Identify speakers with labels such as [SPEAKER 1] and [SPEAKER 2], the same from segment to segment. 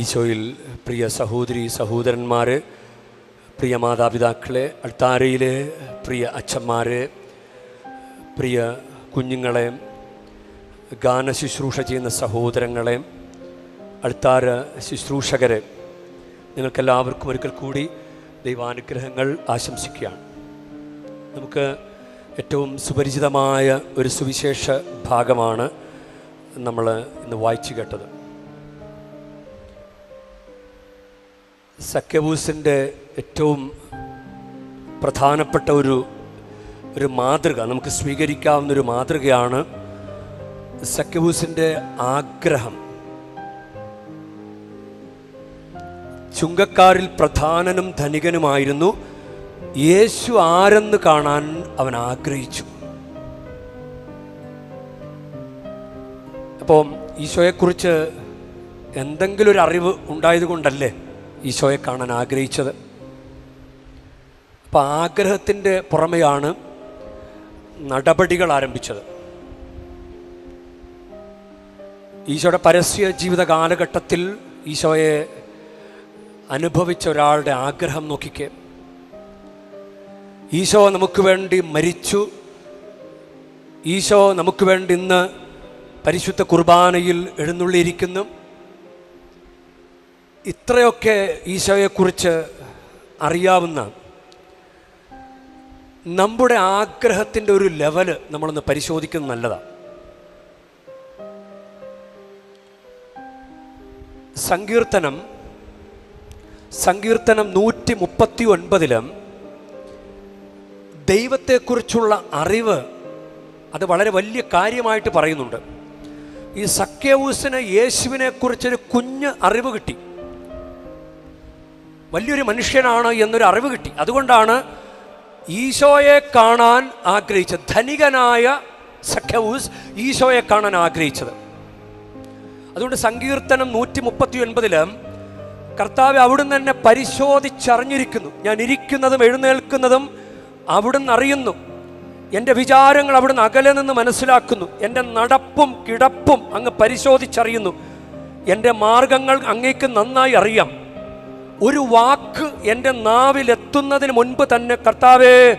[SPEAKER 1] ഈശോയിൽ പ്രിയ സഹോദരി സഹോദരന്മാർ പ്രിയ മാതാപിതാക്കളെ അൾത്താരയിലെ പ്രിയ അച്ഛന്മാർ പ്രിയ കുഞ്ഞുങ്ങളെ ഗാന ശുശ്രൂഷ ചെയ്യുന്ന സഹോദരങ്ങളെ അൾത്താര ശുശ്രൂഷകരെ നിങ്ങൾക്കെല്ലാവർക്കും ഒരിക്കൽ കൂടി ദൈവാനുഗ്രഹങ്ങൾ ആശംസിക്കുകയാണ്. നമുക്ക് ഏറ്റവും സുപരിചിതമായ ഒരു സുവിശേഷ ഭാഗമാണ് നമ്മൾ ഇന്ന് വായിച്ചു കേട്ടത്. സക്യബൂസിന്റെ ഏറ്റവും പ്രധാനപ്പെട്ട ഒരു ഒരു മാതൃക നമുക്ക് സ്വീകരിക്കാവുന്ന ഒരു മാതൃകയാണ് സഖ്യബൂസിന്റെ ആഗ്രഹം. ചുങ്കക്കാരിൽ പ്രധാനനും ധനികനുമായിരുന്നു. യേശു ആരെന്ന് കാണാൻ അവൻ ആഗ്രഹിച്ചു. അപ്പോൾ ഈശോയെക്കുറിച്ച് എന്തെങ്കിലും ഒരു അറിവ് ഉണ്ടായതുകൊണ്ടല്ലേ ഈശോയെ കാണാൻ ആഗ്രഹിച്ചത്. അപ്പോൾ ആഗ്രഹത്തിന്റെ പുറമെയാണ് നടപടികൾ ആരംഭിച്ചത്. ഈശോയുടെ പരസ്യ ജീവിത കാലഘട്ടത്തിൽ ഈശോയെ അനുഭവിച്ച ഒരാളുടെ ആഗ്രഹം നോക്കിക്കേ. ഈശോ നമുക്ക് വേണ്ടി മരിച്ചു. ഈശോ നമുക്ക് വേണ്ടി ഇന്ന് പരിശുദ്ധ കുർബാനയിൽ എഴുന്നള്ളിയിരിക്കുന്നു. ഇത്രയൊക്കെ ഈശോയെക്കുറിച്ച് അറിയാവുന്ന നമ്മുടെ ആഗ്രഹത്തിന്റെ ഒരു ലെവൽ നമ്മളൊന്ന് പരിശോധിക്കുന്നത് നല്ലതാണ് സങ്കീർത്തനം സങ്കീർത്തനം നൂറ്റി മുപ്പത്തി ഒൻപതിലും ദൈവത്തെക്കുറിച്ചുള്ള അറിവ് അത് വളരെ വലിയ കാര്യമായിട്ട് പറയുന്നുണ്ട്. ഈ സഖ്യവൂസിന് യേശുവിനെക്കുറിച്ചൊരു കുഞ്ഞ് അറിവ് കിട്ടി. വലിയൊരു മനുഷ്യനാണ് എന്നൊരു അറിവ് കിട്ടി. അതുകൊണ്ടാണ് ഈശോയെ കാണാൻ ആഗ്രഹിച്ചത്. ധനികനായ സഖ്യവൂസ് ഈശോയെ കാണാൻ ആഗ്രഹിച്ചത്. അതുകൊണ്ട് സങ്കീർത്തനം നൂറ്റി മുപ്പത്തി ഒൻപതിലും കർത്താവ് അവിടുന്ന് തന്നെ പരിശോധിച്ചറിഞ്ഞിരിക്കുന്നു. ഞാൻ ഇരിക്കുന്നതും എഴുന്നേൽക്കുന്നതും അവിടുന്ന് അറിയുന്നു. എന്റെ വിചാരങ്ങൾ അവിടുന്ന് അകലെ നിന്ന് മനസ്സിലാക്കുന്നു. എന്റെ നടപ്പും കിടപ്പും അങ്ങ് പരിശോധിച്ചറിയുന്നു. എന്റെ മാർഗങ്ങൾ അങ്ങേക്ക് നന്നായി അറിയാം. ഒരു വാക്ക് എന്റെ നാവിലെത്തുന്നതിന് മുൻപ് തന്നെ കർത്താവേ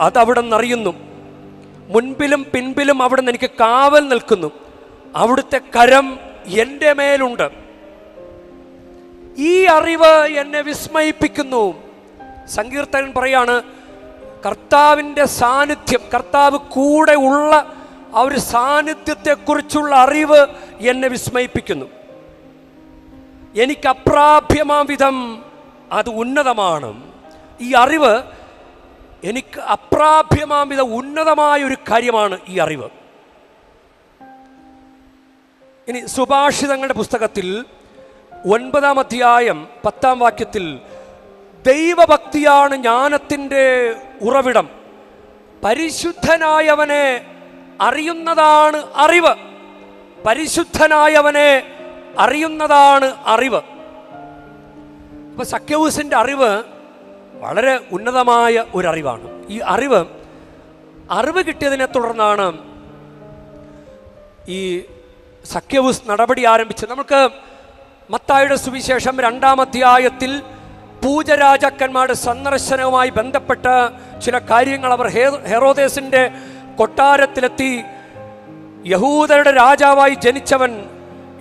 [SPEAKER 1] അതവിടെ അറിയുന്നു മുൻപിലും പിൻപിലും അവിടെ നിന്ന് എനിക്ക് കാവൽ നിൽക്കുന്നു. അവിടുത്തെ കരം എന്റെ മേലുണ്ട്. ഈ അറിവ് എന്നെ വിസ്മയിപ്പിക്കുന്നു. സങ്കീർത്തകൻ പറയാണ് കർത്താവിന്റെ സാന്നിധ്യം കർത്താവ് കൂടെ ഉള്ള ആ ഒരു സാന്നിധ്യത്തെക്കുറിച്ചുള്ള അറിവ് എന്നെ വിസ്മയിപ്പിക്കുന്നു. എനിക്ക് അപ്രാപ്യമാം വിധം അത് ഉന്നതമാണ്. ഈ അറിവ് എനിക്ക് അപ്രാപ്യമാം വിധം ഉന്നതമായ ഒരു കാര്യമാണ് ഈ അറിവ്. ഇനി സുഭാഷിതങ്ങളുടെ പുസ്തകത്തിൽ ഒൻപതാം അധ്യായം പത്താം വാക്യത്തിൽ ദൈവഭക്തിയാണ് ജ്ഞാനത്തിന്റെ ഉറവിടം. പരിശുദ്ധനായവനെ അറിയുന്നതാണ് അറിവ്. പരിശുദ്ധനായവനെ അറിയുന്നതാണ് അറിവ്. അപ്പൊ സഖ്യവൂസിന്റെ അറിവ് വളരെ ഉന്നതമായ ഒരു അറിവാണ് ഈ അറിവ് അറിവ് കിട്ടിയതിനെ തുടർന്നാണ് ഈ സഖ്യവൂസ് നടപടി ആരംഭിച്ചത്. നമുക്ക് മത്തായുടെ സുവിശേഷം രണ്ടാം അധ്യായത്തിൽ പൂജരാജാക്കന്മാരുടെ സന്ദർശനവുമായി ബന്ധപ്പെട്ട ചില കാര്യങ്ങൾ അവർ ഹെറോദേസിന്റെ കൊട്ടാരത്തിലെത്തി. യഹൂദരുടെ രാജാവായി ജനിച്ചവൻ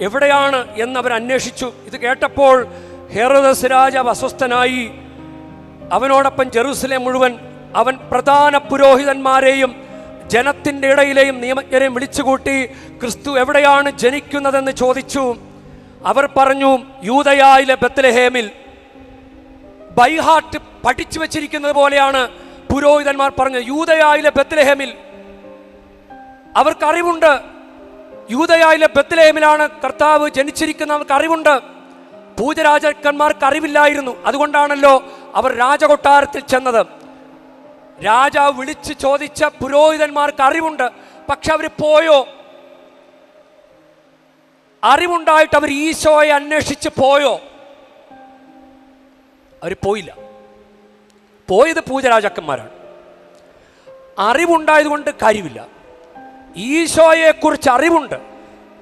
[SPEAKER 1] എവിടെയാണ് എന്ന് അവർ അന്വേഷിച്ചു. ഇത് കേട്ടപ്പോൾ ഹെറോദസ് രാജാവ് അസ്വസ്ഥനായി. അവനോടൊപ്പം ജെറൂസലേം മുഴുവൻ അവൻ പ്രധാന പുരോഹിതന്മാരെയും ജനത്തിന്റെ ഇടയിലെയും നിയമജ്ഞരെയും വിളിച്ചുകൂട്ടി ക്രിസ്തു എവിടെയാണ് ജനിക്കുന്നതെന്ന് ചോദിച്ചു. അവർ പറഞ്ഞു യൂതയായിലെ ബത്ലഹേമിൽ ബൈഹാർട്ട് പഠിച്ചു വച്ചിരിക്കുന്നത് പോലെയാണ് പുരോഹിതന്മാർ പറഞ്ഞു യൂതയായിലെ ബത്ലഹേമിൽ അവർക്ക് അറിവുണ്ട് യൂതയായിലെ ബത്ലഹേമിലാണ് കർത്താവ് ജനിച്ചിരിക്കുന്ന അവർക്ക് അറിവുണ്ട്. പൂജരാജാക്കന്മാർക്ക് അറിവില്ലായിരുന്നു. അതുകൊണ്ടാണല്ലോ അവർ രാജകൊട്ടാരത്തിൽ ചെന്നത്. രാജാവ് വിളിച്ച് ചോദിച്ച പുരോഹിതന്മാർക്ക് അറിവുണ്ട്. പക്ഷെ അവർ പോയോ? അറിവുണ്ടായിട്ട് അവർ ഈശോയെ അന്വേഷിച്ച് പോയോ? അവർ പോയില്ല. പോയത് പൂജരാജാക്കന്മാരാണ്. അറിവുണ്ടായതുകൊണ്ട് കാര്യമില്ല. ഈശോയെക്കുറിച്ച് അറിവുണ്ട്.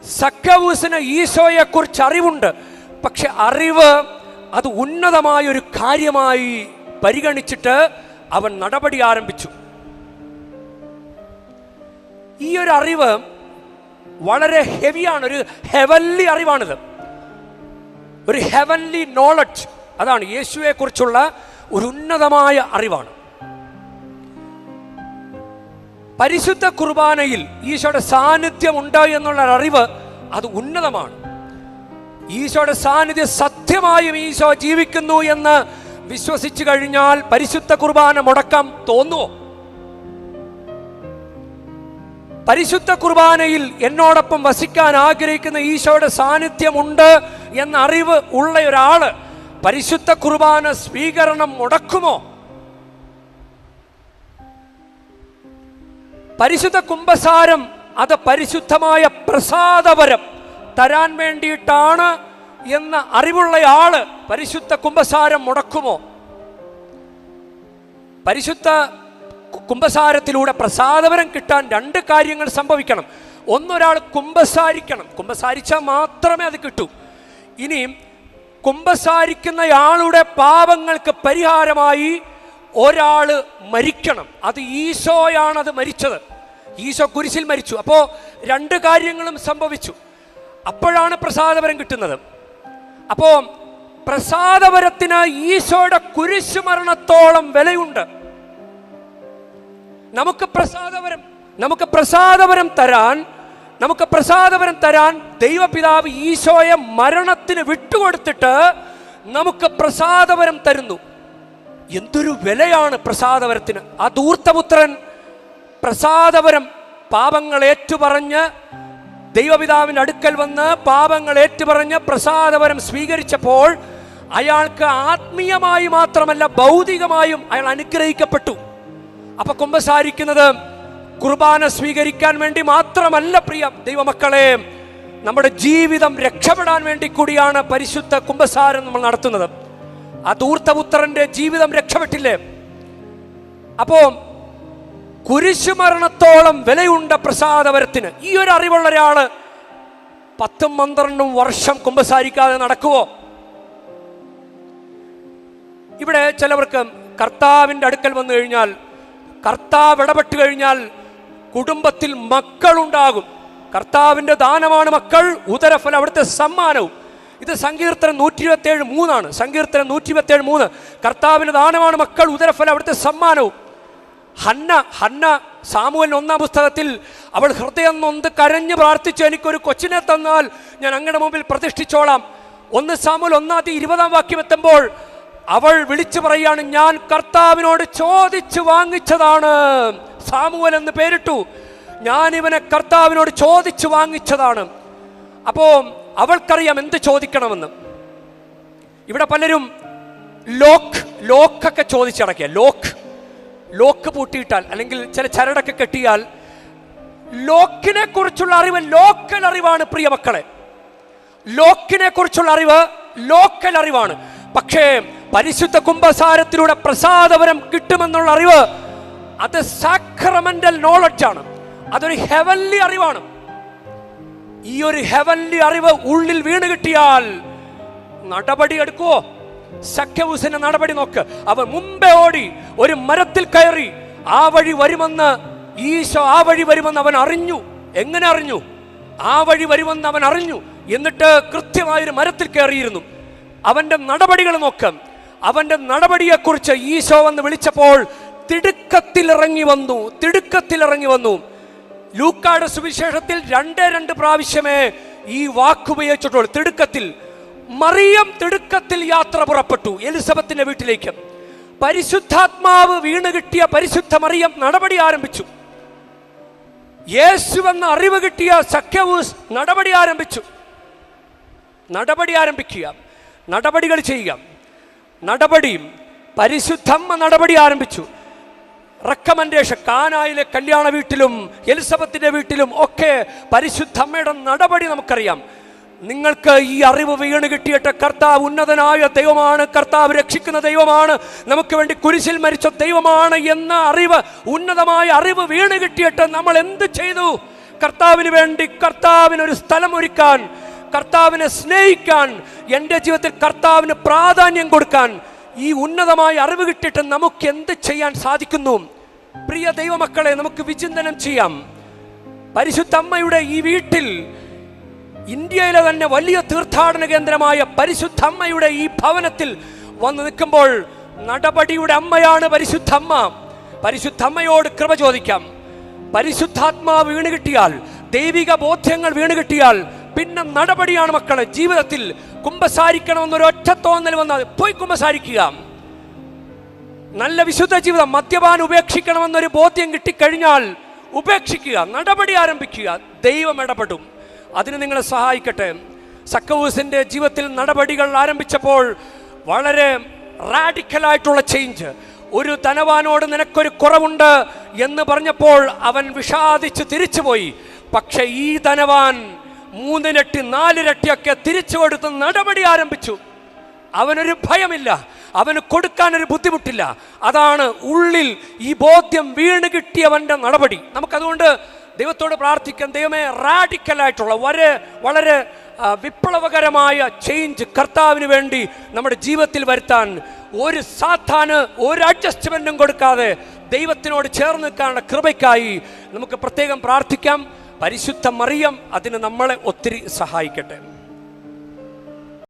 [SPEAKER 1] സക്കവൂസിന് ഈശോയെക്കുറിച്ച് അറിവുണ്ട്. പക്ഷെ അറിവ് അത് ഉന്നതമായ ഒരു കാര്യമായി പരിഗണിച്ചിട്ട് അവൻ നടപടി ആരംഭിച്ചു. ഈ ഒരു അറിവ് വളരെ ഹെവിയാണ്. ഒരു ഹെവൻലി അറിവാണിത്. ഒരു ഹെവൻലി നോളജ് അതാണ് യേശുവെ കുറിച്ചുള്ള ഒരു ഉന്നതമായ അറിവാണ്. പരിശുദ്ധ കുർബാനയിൽ ഈശോയുടെ സാന്നിധ്യം ഉണ്ട് എന്നുള്ള അറിവ് അത് ഉന്നതമാണ്. ഈശോയുടെ സാന്നിധ്യം സത്യമായും ഈശോ ജീവിക്കുന്നു എന്ന് വിശ്വസിച്ചു കഴിഞ്ഞാൽ പരിശുദ്ധ കുർബാന മുടക്കം തോന്നുമോ പരിശുദ്ധ കുർബാനയിൽ എന്നോടൊപ്പം വസിക്കാൻ ആഗ്രഹിക്കുന്ന ഈശോയുടെ സാന്നിധ്യമുണ്ട് എന്ന അറിവ് ഉള്ള ഒരാൾ പരിശുദ്ധ കുർബാന സ്വീകരണം മുടക്കുമോ? പരിശുദ്ധ കുംഭസാരം അത് പരിശുദ്ധമായ പ്രസാദപരം. തരാൻ വേണ്ടിയിട്ടാണ് എന്ന അറിവുള്ളയാൾ പരിശുദ്ധ കുംഭസാരം മുടക്കുമോ? പരിശുദ്ധ കുംഭസാരത്തിലൂടെ പ്രസാദപരം കിട്ടാൻ രണ്ട് കാര്യങ്ങൾ സംഭവിക്കണം. ഒന്നൊരാൾ കുംഭസാരിക്കണം. കുംഭസാരിച്ചാൽ മാത്രമേ അത് കിട്ടൂ. ഇനിയും കുംഭസാരിക്കുന്നയാളുടെ പാപങ്ങൾക്ക് പരിഹാരമായി ഒരാൾ മരിക്കണം. അത് ഈശോയാണ് അത് മരിച്ചത്. ഈശോ കുരിശിൽ മരിച്ചു. അപ്പോൾ രണ്ട് കാര്യങ്ങളും സംഭവിച്ചു. അപ്പോഴാണ് പ്രസാദപരം കിട്ടുന്നത്. അപ്പോൾ പ്രസാദപരത്തിന് ഈശോയുടെ കുരിശു മരണത്തോളം വിലയുണ്ട്. നമുക്ക് പ്രസാദപരം നമുക്ക് പ്രസാദപരം തരാൻ നമുക്ക് പ്രസാദപരം തരാൻ ദൈവപിതാവ് ഈശോയെ മരണത്തിന് വിട്ടുകൊടുത്തിട്ട് നമുക്ക് പ്രസാദപരം തരുന്നു. എന്തൊരു വിലയാണ് പ്രസാദപരത്തിന് ആ ധൂർത്തപുത്രൻ പ്രസാദപരം പാപങ്ങൾ ഏറ്റുപറഞ്ഞ് ദൈവപിതാവിന്റെ അടുക്കൽ വന്ന് പാപങ്ങൾ ഏറ്റുപറഞ്ഞ് പ്രസാദപരം സ്വീകരിച്ചപ്പോൾ അയാൾക്ക് ആത്മീയമായി മാത്രമല്ല ഭൗതികമായും അയാൾ അനുഗ്രഹിക്കപ്പെട്ടു. അപ്പൊ കുമ്പസാരിക്കുന്നത് കുർബാന സ്വീകരിക്കാൻ വേണ്ടി മാത്രമല്ല പ്രിയ ദൈവമക്കളെ നമ്മുടെ ജീവിതം രക്ഷപ്പെടാൻ വേണ്ടി കൂടിയാണ് പരിശുദ്ധ കുംഭസാരം നമ്മൾ നടത്തുന്നത്. ആ ദൂർത്തപുത്രന്റെ ജീവിതം രക്ഷപ്പെട്ടില്ലേ? അപ്പോ കുരിശുമരണത്തോളം വിലയുണ്ട പ്രസാദപരത്തിന് ഈ ഒരു അറിവുള്ള ഒരാൾ പത്തും പന്ത്രണ്ടും വർഷം കുമ്പസാരിക്കാതെ നടക്കുവോ? ഇവിടെ ചിലവർക്ക് കർത്താവിന്റെ അടുക്കൽ വന്നു കഴിഞ്ഞാൽ കർത്താവ് ഇടപെട്ട് കഴിഞ്ഞാൽ കുടുംബത്തിൽ മക്കളുണ്ടാകും. കർത്താവിന്റെ ദാനമാണ് മക്കൾ ഉദരഫലം അവിടുത്തെ സമ്മാനവും. ഇത് സങ്കീർത്തനം നൂറ്റി ഇരുപത്തേഴ് മൂന്നാണ്. സങ്കീർത്തനം നൂറ്റി ഇരുപത്തേഴ് മൂന്ന്. കർത്താവിന്റെ ദാനമാണ് മക്കൾ ഉദരഫലം അവിടുത്തെ സമ്മാനവും. ഹന്ന ഹന്ന സാമുവൻ ഒന്നാം പുസ്തകത്തിൽ അവൾ ഹൃദയം നൊന്ത് കരഞ്ഞു പ്രാർത്ഥിച്ചു എനിക്കൊരു കൊച്ചിനെ തന്നാൽ ഞാൻ അങ്ങയുടെ മുമ്പിൽ പ്രതിഷ്ഠിച്ചോളാം. ഒന്ന് സാമുവൽ ഒന്നാം തീയതി ഇരുപതാം വാക്യം എത്തുമ്പോൾ അവൾ വിളിച്ചു പറയാണ് ഞാൻ കർത്താവിനോട് ചോദിച്ചു വാങ്ങിച്ചതാണ്. സാമുവൽ എന്ന് പേരിട്ടു ഞാൻ ഇവനെ കർത്താവിനോട് ചോദിച്ചു വാങ്ങിച്ചതാണ്. അപ്പോൾ അവൾക്കറിയാം എന്ത് ചോദിക്കണമെന്ന്. ഇവിടെ പലരും ലോക്ക് ലോക്കൊക്കെ ചോദിച്ചടക്കിയ ലോക്ക്. ലോക്ക് പൂട്ടിയിട്ടാൽ അല്ലെങ്കിൽ ചില ചരടൊക്കെ കെട്ടിയാൽ ലോക്കിനെ കുറിച്ചുള്ള അറിവ് ലോക്കൽ അറിവാണ് പ്രിയ മക്കളെ. ലോക്കിനെ കുറിച്ചുള്ള അറിവ് ലോക്കൽ അറിവാണ്. പക്ഷേ പരിശുദ്ധ കുംഭസാരത്തിലൂടെ പ്രസാദപരം കിട്ടുമെന്നുള്ള അറിവ് അത് സാക്രമെന്റൽ നോളജാണ് അതൊരു ഹെവൻലി അറിവാണ്. ഈ ഒരു ഹെവൻലി അറിവ് ഉള്ളിൽ വീണ് കിട്ടിയാൽ നടപടി എടുക്കുവോ? സഖ്യവൂസിന്റെ നടപടി നോക്ക്. അവർ മുമ്പേ ഓടി ഒരു മരത്തിൽ കയറി ആ വഴി വരുമെന്ന് ഈശോ ആ വഴി വരുമെന്ന് അവൻ അറിഞ്ഞു. എങ്ങനെ അറിഞ്ഞു? ആ വഴി വരുമെന്ന് അവൻ അറിഞ്ഞു. എന്നിട്ട് കൃത്യമായൊരു മരത്തിൽ കയറിയിരുന്നു. അവന്റെ നടപടികൾ നോക്ക്. അവന്റെ നടപടിയെക്കുറിച്ച് ഈശോ വന്ന് വിളിച്ചപ്പോൾ തിടുക്കത്തിൽ ഇറങ്ങി വന്നു തിടുക്കത്തിൽ ഇറങ്ങി വന്നു. ലൂക്കാട് സുവിശേഷത്തിൽ രണ്ടേ രണ്ട് പ്രാവശ്യമേ ഈ വാക്കുപയോഗിച്ചിട്ടുള്ളൂ. തിടുക്കത്തിൽ. മറിയം തിടുക്കത്തിൽ യാത്ര പുറപ്പെട്ടു എലിസബത്തിന്റെ വീട്ടിലേക്ക്. പരിശുദ്ധാത്മാവ് വീണ് കിട്ടിയ പരിശുദ്ധ മറിയം നടപടി ആരംഭിച്ചു. യേശു എന്ന അറിവ് കിട്ടിയ സഖ്യവൂസ് നടപടി ആരംഭിച്ചു. നടപടി ആരംഭിക്കുക. നടപടികൾ ചെയ്യുക. നടപടിയും പരിശുദ്ധമ്മ നടപടി ആരംഭിച്ചു. റെക്കമെൻഡേഷൻ കാനായിലെ കല്യാണ വീട്ടിലും എലിസബത്തിന്റെ വീട്ടിലും ഒക്കെ പരിശുദ്ധമ്മയുടെ നടപടി നമുക്കറിയാം. നിങ്ങൾക്ക് ഈ അറിവ് വീണ് കിട്ടിയിട്ട് കർത്താവ് ഉന്നതനായ ദൈവമാണ് കർത്താവ് രക്ഷിക്കുന്ന ദൈവമാണ് നമുക്ക് വേണ്ടി കുരിശിൽ മരിച്ച ദൈവമാണ് എന്ന അറിവ് ഉന്നതമായ അറിവ് വീണ് കിട്ടിയിട്ട് നമ്മൾ എന്ത് ചെയ്തു? കർത്താവിന് വേണ്ടി കർത്താവിന് ഒരു സ്ഥലം ഒരുക്കാൻ കർത്താവിനെ സ്നേഹിക്കാൻ എന്റെ ജീവിതത്തിൽ കർത്താവിന് പ്രാധാന്യം കൊടുക്കാൻ ഈ ഉന്നതമായ അറിവ് കിട്ടിയിട്ട് നമുക്ക് എന്ത് ചെയ്യാൻ സാധിക്കുന്നു? പ്രിയ ദൈവമക്കളെ നമുക്ക് വിചിന്തനം ചെയ്യാം. പരിശുദ്ധമ്മയുടെ ഈ വീട്ടിൽ ഇന്ത്യയിലെ തന്നെ വലിയ തീർത്ഥാടന കേന്ദ്രമായ പരിശുദ്ധ അമ്മയുടെ ഈ ഭവനത്തിൽ വന്ന് നിൽക്കുമ്പോൾ നടപടിയുടെ അമ്മയാണ് പരിശുദ്ധ അമ്മ പരിശുദ്ധ അമ്മയോട് കൃപ ചോദിക്കാം. പരിശുദ്ധാത്മാ വീണ് കിട്ടിയാൽ ദൈവിക ബോധ്യങ്ങൾ വീണ് കിട്ടിയാൽ പിന്നെ നടപടിയാണ് മക്കളെ ജീവിതത്തിൽ കുമ്പസാരിക്കണമെന്നൊരു ഒറ്റ തോന്നൽ വന്നാൽ പോയി കുമ്പസാരിക്കുക. നല്ല വിശുദ്ധ ജീവിതം മദ്യപാൻ ഉപേക്ഷിക്കണമെന്നൊരു ബോധ്യം കിട്ടിക്കഴിഞ്ഞാൽ ഉപേക്ഷിക്കുക നടപടി ആരംഭിക്കുക ദൈവം ഇടപെടും. അതിന് നിങ്ങളെ സഹായിക്കട്ടെ. സക്കവൂസിന്റെ ജീവിതത്തിൽ നടപടികൾ ആരംഭിച്ചപ്പോൾ വളരെ റാഡിക്കലായിട്ടുള്ള ചേഞ്ച് ഒരു ധനവാനോട് നിനക്കൊരു കുറവുണ്ട് എന്ന് പറഞ്ഞപ്പോൾ അവൻ വിഷാദിച്ച് തിരിച്ചുപോയി. പക്ഷെ ഈ ധനവാൻ മൂന്നിരട്ടി നാലിരട്ടിയൊക്കെ തിരിച്ചു കൊടുത്ത് നടപടി ആരംഭിച്ചു. അവനൊരു ഭയമില്ല. അവന് കൊടുക്കാൻ ഒരു ബുദ്ധിമുട്ടില്ല. അതാണ് ഉള്ളിൽ ഈ ബോധ്യം വീണ് കിട്ടിയവന്റെ നടപടി. നമുക്കതുകൊണ്ട് ദൈവത്തോട് പ്രാർത്ഥിക്കാൻ ദൈവമേ റാഡിക്കലായിട്ടുള്ള വളരെ വളരെ വിപ്ലവകരമായ ചേഞ്ച് കർത്താവിന് വേണ്ടി നമ്മുടെ ജീവിതത്തിൽ വരുത്താൻ ഒരു സാധാന് ഒരു അഡ്ജസ്റ്റ്മെന്റും കൊടുക്കാതെ ദൈവത്തിനോട് ചേർന്ന് നിൽക്കാനുള്ള കൃപയ്ക്കായി നമുക്ക് പ്രത്യേകം പ്രാർത്ഥിക്കാം. പരിശുദ്ധ മറിയം അതിന് നമ്മളെ ഒത്തിരി സഹായിക്കട്ടെ.